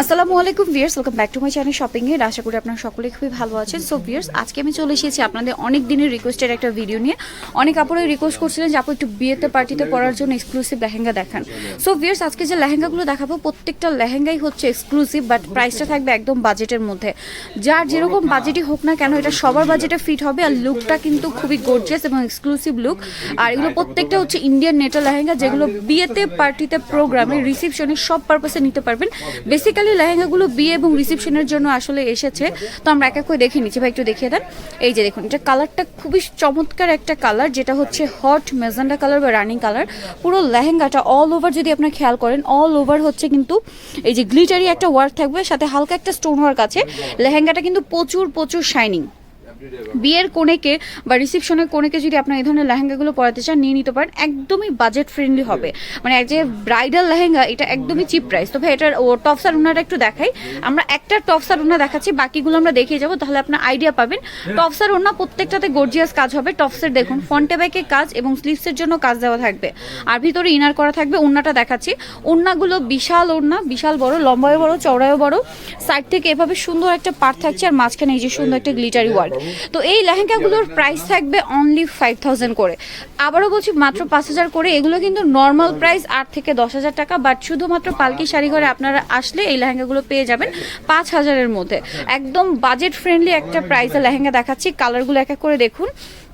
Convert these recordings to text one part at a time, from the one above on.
আসসালামু আলাইকুম viewers welcome back to my channel shopping এর আশা করি আপনারা সকলে খুবই ভালো আছেন। সো ভিয়ার্স আজকে আমি চলে এসেছি আপনাদের অনেক দিনের রিকোয়েস্টের একটা ভিডিও নিয়ে। অনেক আপুরাই রিকোয়েস্ট করছিলেন যে আপু একটু বিয়েতে পার্টিতে পরার জন্য এক্সক্লুসিভ লেহেঙ্গা দেখান। সো ভিয়ার্স আজকে যে লেহেঙ্গাগুলো দেখাবো, প্রত্যেকটা লেহেঙ্গাই হচ্ছে এক্সক্লুসিভ বাট প্রাইসটা থাকবে একদম বাজেটের মধ্যে। যার যেরকম বাজেটই হোক না কেন, এটা সবার বাজেটে ফিট হবে আর লুকটা কিন্তু খুবই গর্জিয়াস এবং এক্সক্লুসিভ লুক আর এগুলো প্রত্যেকটা হচ্ছে ইন্ডিয়ান নেটা লেহেঙ্গা, যেগুলো বিয়েতে পার্টিতে প্রোগ্রামে রিসেপশনে সব পারপাসে নিতে পারবেন। বেসিক্যালি লেহেঙ্গাগুলো বিয়ে এবং রিসেপশনের জন্য আসলে এসেছে। তো আমরা এক এক করে দেখে নিচ্ছি। ভাই, একটু দেখিয়ে দেন। এই যে দেখুন, এটা কালারটা খুবই চমৎকার একটা কালার যেটা হচ্ছে হট মেজান্ডা কালার বা রানিং কালার পুরো লেহেঙ্গাটা অল ওভার যদি আপনার খেয়াল করেন অল ওভার হচ্ছে কিন্তু এই যে গ্লিটারি একটা ওয়ার্ক থাকবে, সাথে হালকা একটা স্টোন ওয়ার্ক আছে। লেহেঙ্গাটা কিন্তু প্রচুর প্রচুর শাইনিং বিয়ের কোণেকে বা রিসেপশনের কোণেকে যদি আপনার এই ধরনের লেহেঙ্গাগুলো পরাতে চান, নিয়ে নিতে পারেন। একদমই বাজেট ফ্রেন্ডলি হবে। মানে এক যে ব্রাইডাল লেহেঙ্গা, এটা একদমই চিপ প্রাইস তো ভাই, এটার ও টপসার উনাটা একটু দেখাই। আমরা একটা টপসার উনা দেখাচ্ছি, বাকিগুলো আমরা দেখিয়ে যাব, তাহলে আপনার আইডিয়া পাবেন। টপসার উনা প্রত্যেকটাতে গর্জিয়াস কাজ হবে। টপসের দেখুন ফ্রন্টে ব্যাকে কাজ এবং স্লিভসের জন্য কাজ দেওয়া থাকবে। আর ভিতরে ইনার করা থাকবে উন্নাটা দেখাচ্ছি। উন্নাগুলো বিশাল ওড়না, বিশাল বড় লম্বায় বড় চওড়ায় বড়। সাইড থেকে এভাবে সুন্দর একটা পার্ট থাকছে, আর মাঝখানে এই যে সুন্দর একটা গ্লিটারি ওয়ার্ক তো এই লেহেঙ্গাগুলোর প্রাইস থাকবে অনলি ফাইভ থাউজেন্ড করে। আবারও বলছি মাত্র পাঁচ হাজার করে, এগুলো কিন্তু নর্মাল প্রাইস আট থেকে দশ হাজার টাকা বাট শুধুমাত্র পালকি শাড়ি ঘরে আপনারা আসলে এই লেহেঙ্গাগুলো পেয়ে যাবেন পাঁচ হাজারের মধ্যে। একদম বাজেট ফ্রেন্ডলি একটা প্রাইসে লেহেঙ্গা দেখাচ্ছি কালারগুলো এক এক করে দেখুন।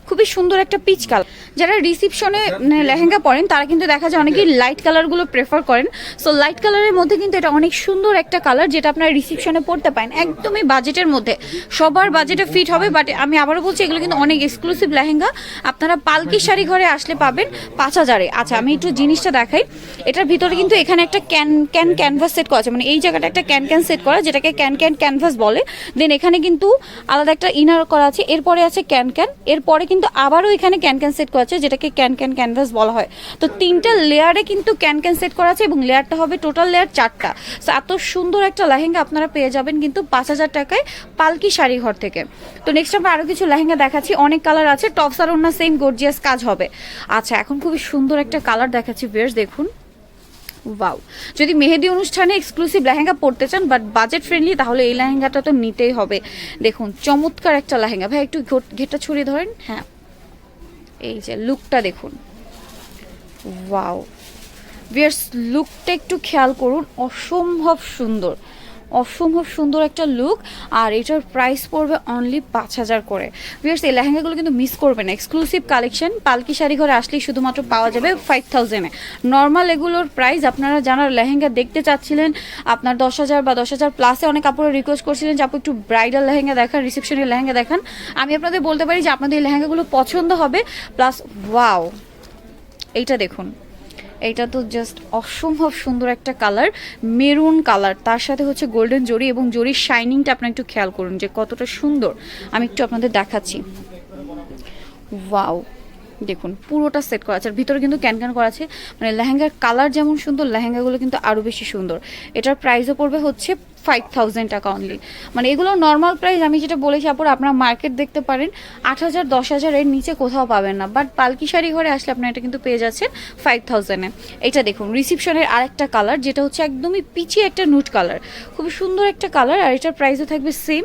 খুবই সুন্দর একটা পিচ কালার যারা রিসিপশনে লেহেঙ্গা পরেন তারা কিন্তু দেখা যায় অনেকেই লাইট কালারগুলো প্রেফার করেন। সো লাইট কালারের মধ্যে কিন্তু এটা অনেক সুন্দর একটা কালার যেটা আপনারা রিসিপশনে পরতে পারেন। একদমই বাজেটের মধ্যে। সবার বাজেটে ফিট হবে বাট আমি আবারও বলছি এগুলো কিন্তু অনেক এক্সক্লুসিভ লেহেঙ্গা। আপনারা পালকি শাড়ি ঘরে আসলে পাবেন পাঁচ হাজারে। আচ্ছা আমি একটু জিনিসটা দেখাই। এটার ভিতরে কিন্তু এখানে একটা ক্যান ক্যান ক্যানভাস সেট করা আছে। মানে এই জায়গাটা একটা ক্যান ক্যান সেট করা যেটাকে ক্যান ক্যান ক্যানভাস বলে। দেন এখানে কিন্তু আলাদা একটা ইনার করা আছে। এরপরে আছে ক্যান ক্যান এরপরে কিন্তু আবারও এখানে ক্যান ক্যান সেট করা আছে, যেটাকে ক্যান ক্যান ক্যানভাস বলা হয়। তো তিনটা লেয়ারে কিন্তু ক্যান ক্যান সেট করা আছে এবং লেয়ারটা হবে টোটাল লেয়ার চারটা। এত সুন্দর একটা লেহেঙ্গা আপনারা পেয়ে যাবেন কিন্তু পাঁচ হাজার টাকায় পালকি শাড়ি ঘর থেকে। তো নেক্সট আমরা আরও কিছু লেহেঙ্গা দেখাচ্ছি, অনেক কালার আছে টপস আর অন্য সেম গর্জিয়াস কাজ হবে। আচ্ছা এখন খুবই সুন্দর একটা কালার দেখাচ্ছি বেশ দেখুন। ওয়াও যদি মেহেদি অনুষ্ঠানে এক্সক্লুসিভ লেহেঙ্গা পরতে চান বাট বাজেট ফ্রেন্ডলি তাহলে এই লেহেঙ্গাটা তো নিতেই হবে। দেখুন, চমৎকার একটা লেহেঙ্গা। ভাই, একটু ঘট- ঘেরটা ছড়িয়ে ধরেন। হ্যাঁ। এই যে লুকটা দেখুন। ওয়াও বিয়ার্স লুকটা একটু খেয়াল করুন অসম্ভব সুন্দর। অসম্ভব সুন্দর একটা লুক আর এটার প্রাইস পড়বে অনলি পাঁচ হাজার করে। বিয়ার্স এই লেহেঙ্গাগুলো কিন্তু মিস করবে না। এক্সক্লুসিভ কালেকশন পালকি শাড়ি ঘরে আসলেই শুধুমাত্র পাওয়া যাবে ফাইভ থাউজেন্ডে নর্মাল এগুলোর প্রাইস আপনারা যারা লেহেঙ্গা দেখতে চাচ্ছিলেন, আপনার দশ হাজার বা দশ হাজার প্লাসে অনেক কাপড় রিকোয়েস্ট করছিলেন যে, আপু, একটু ব্রাইডাল লেহেঙ্গা দেখান রিসেপশনের লেহেঙ্গা দেখান। আমি আপনাদের বলতে পারি যে, আপনাদের এই লেহেঙ্গাগুলো পছন্দ হবে প্লাস ওয়াও এইটা দেখুন। এইটা তো জাস্ট অসম্ভব সুন্দর একটা কালার মেরুন কালার তার সাথে হচ্ছে গোল্ডেন জরি এবং জরির শাইনিংটা আপনার একটু খেয়াল করুন যে কতটা সুন্দর। আমি একটু আপনাদের দেখাচ্ছি। ওয়াও দেখুন, পুরোটা সেট করা আছে। আর ভিতরে কিন্তু ক্যান ক্যান করা আছে। মানে লেহেঙ্গার কালার যেমন সুন্দর, লেহেঙ্গাগুলো কিন্তু আরও বেশি সুন্দর। এটার প্রাইসও পড়বে হচ্ছে ফাইভ থাউজেন্ড টাকা অনলি মানে এগুলো নর্মাল প্রাইস আমি যেটা বলেছি আপনার আপনারা মার্কেট দেখতে পারেন। আট হাজার, দশ হাজার এর নিচে কোথাও পাবেন না। বাট পালকি শাড়ি ঘরে আসলে আপনার এটা কিন্তু পেয়ে যাচ্ছেন ফাইভ থাউজেন্ডে এটা দেখুন রিসিপশনের আরেকটা কালার যেটা হচ্ছে একদমই পিচি একটা নুট কালার খুব সুন্দর একটা কালার আর এটার প্রাইসও থাকবে সেম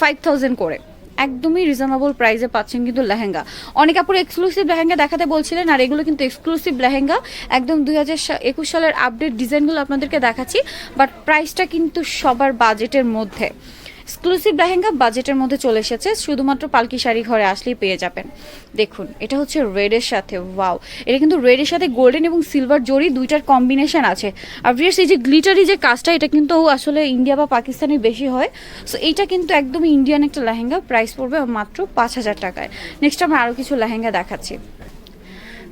ফাইভ থাউজেন্ড করে। একদমই রিজনেবল প্রাইসে পাচ্ছেন কিন্তু লেহেঙ্গা। অনেক আপুর এক্সক্লুসিভ লেহেঙ্গা দেখাতে বলছিলেন, আর এগুলো কিন্তু এক্সক্লুসিভ লেহেঙ্গা। একদম দুই হাজার একুশ সালের আপডেট ডিজাইনগুলো আপনাদেরকে দেখাচ্ছি বাট প্রাইসটা কিন্তু সবার বাজেটের মধ্যে। এক্সক্লুসিভ লেহেঙ্গা বাজেটের মধ্যে চলে এসেছে, শুধুমাত্র পালকি শাড়ি ঘরে আসলেই পেয়ে যাবেন। দেখুন, এটা হচ্ছে রেডের সাথে ওয়াও এটা কিন্তু রেডের সাথে গোল্ডেন এবং সিলভার জরি দুইটার কম্বিনেশন আছে। আর ভিয়ার্স এই যে গ্লিটারি যে কাজটা, এটা কিন্তু আসলে ইন্ডিয়া বা পাকিস্তানে বেশি হয়। সো এইটা কিন্তু একদমই ইন্ডিয়ান একটা লেহেঙ্গা প্রাইস পড়বে মাত্র পাঁচ হাজার টাকায়। নেক্সট আমরা আরও কিছু লেহেঙ্গা দেখাচ্ছি।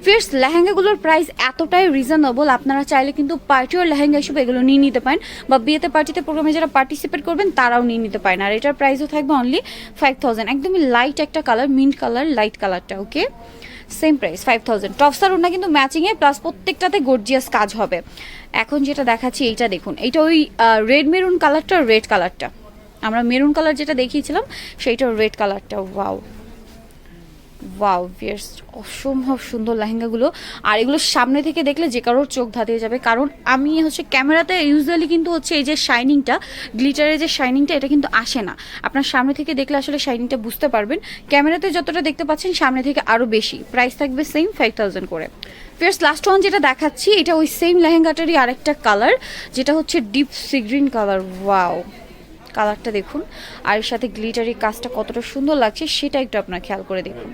ফিয়ার্স লেহেঙ্গাগুলোর প্রাইস এতটাই রিজনেবল আপনারা চাইলে কিন্তু পার্টিওর লেহেঙ্গা হিসেবে এগুলো নিয়ে নিতে পারেন। বা বিয়েতে পার্টিতে প্রোগ্রামে যারা পার্টিসিপেট করবেন, তারাও নিয়ে নিতে পারেন। আর এটার প্রাইসও থাকবে অনলি ফাইভ থাউজেন্ড একদমই লাইট একটা কালার মিন্ট কালার লাইট কালারটা okay same price five thousand টপসার ওনা কিন্তু ম্যাচিংয়ে প্লাস প্রত্যেকটাতে গর্জিয়াস কাজ হবে। এখন যেটা দেখাচ্ছি, এইটা দেখুন। এইটা ওই রেড মেরুন কালারটা রেড কালারটা আমরা মেরুন কালার যেটা দেখিয়েছিলাম সেইটা রেড কালারটা ওয়াও ওয়াও ভিয়ার্স অসম্ভব সুন্দর লেহেঙ্গাগুলো। আর এগুলো সামনে থেকে দেখলে যে কারোর চোখ ধাঁধিয়ে যাবে। কারণ আমি হচ্ছে ক্যামেরাতে ইউজুয়ালি কিন্তু হচ্ছে এই যে শাইনিংটা গ্লিটারের যে শাইনিংটা এটা কিন্তু আসে না। আপনার সামনে থেকে দেখলে আসলে শাইনিংটা বুঝতে পারবেন। ক্যামেরাতে যতটা দেখতে পাচ্ছেন, সামনে থেকে আরও বেশি। প্রাইস থাকবে সেম ফাইভ থাউজেন্ড করে। ফিয়ার্স লাস্ট ওয়ান যেটা দেখাচ্ছি, এটা ওই সেম লেহেঙ্গাটারই আরেকটা কালার যেটা হচ্ছে deep sea green colour wow কালারটা দেখুন। আর এর সাথে গ্লিটারি কাজটা কতটা সুন্দর লাগছে, সেটা একটু আপনার খেয়াল করে দেখুন।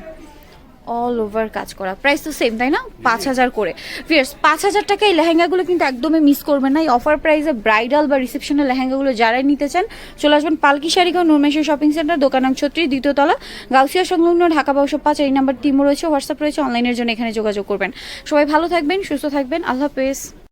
অল ওভার কাজ করা। প্রাইস তো সেম তাই না? পাঁচ হাজার করে। ফিয়ার্স পাঁচ হাজার টাকা এই লেহেঙ্গাগুলো কিন্তু একদমই মিস করবেন না। এই অফার প্রাইসে ব্রাইডাল বা রিসেপশনের লেহেঙ্গাগুলো যারাই নিতে চান, চলে আসবেন পালকি শাড়িঘর নুরমেশ্বর শপিং সেন্টার দোকান নাম ছত্রিশ দ্বিতীয়তলা গাউসিয়া সংলগ্ন ঢাকা বাউশো পাঁচ, এই নাম্বার টিমও রয়েছে হোয়াটসঅ্যাপ রয়েছে অনলাইনের জন্য এখানে যোগাযোগ করবেন। সবাই ভালো থাকবেন, সুস্থ থাকবেন। আল্লাহ হাফেজ।